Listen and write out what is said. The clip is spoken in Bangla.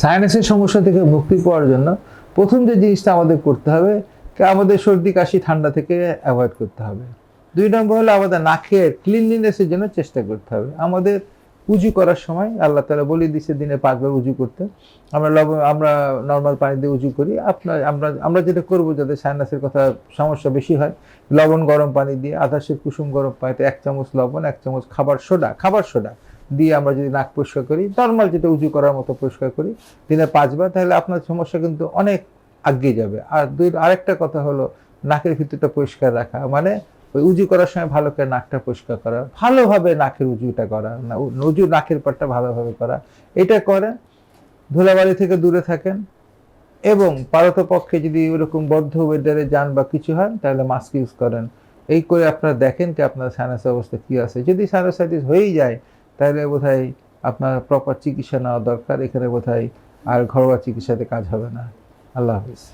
সাইনাসের সমস্যা থেকে মুক্তি পাওয়ার জন্য প্রথম যে জিনিসটা আমাদের করতে হবে আমাদের সর্দি, কাশি, ঠান্ডা থেকে অ্যাভয়েড করতে হবে। দুই নম্বর হলো আমাদের নাকের ক্লিনলিনেসের জন্য চেষ্টা করতে হবে। আমাদের উজু করার সময় আল্লাহ তালা বলে দিচ্ছে দিনে পাঁচবার উজু করতে। আমরা লব আমরা নর্মাল পানি দিয়ে উজু করি। আপনার, আমরা আমরা যেটা করব যাদের সাইনাসের কথা সমস্যা বেশি হয়, লবণ গরম পানি দিয়ে আদাসের কুসুম গরম পানিতে এক চামচ লবণ, এক চামচ খাবার সোডা খাবার সোডা। দিয়ে আমরা যদি নাক পরিষ্কার করি নর্মাল যেটা উজু করার মতো পরিষ্কার করি, দিনে পাঁচবার, তাহলে আপনার সমস্যা কিন্তু অনেক আগিয়ে যাবে। আর দুই, আরেকটা কথা হলো, নাকের ভিতরটা পরিষ্কার রাখা মানে ওই উজু করার সময় ভালো করে নাকটা পরিষ্কার করা, ভালোভাবে নাকের উজুটা করা, না নাকের পাটটা ভালোভাবে করা, এটা করে ধুলাবালি থেকে দূরে থাকেন, এবং পারতপক্ষে যদি ওরকম বদ্ধ ওয়েদারে যান বা কিছু হয়, তাহলে মাস্ক ইউজ করেন। এই করে আপনারা দেখেন কি আপনার সাইনাস অবস্থা কি আছে। যদি সাইনোসাইটিস হয়েই যায় তাহলে বোধহয় আপনার প্রপার চিকিৎসা নেওয়া দরকার। এখানে বোধহয় আর ঘরোয়া চিকিৎসাতে কাজ হবে না। আল্লাহ হাফিজ।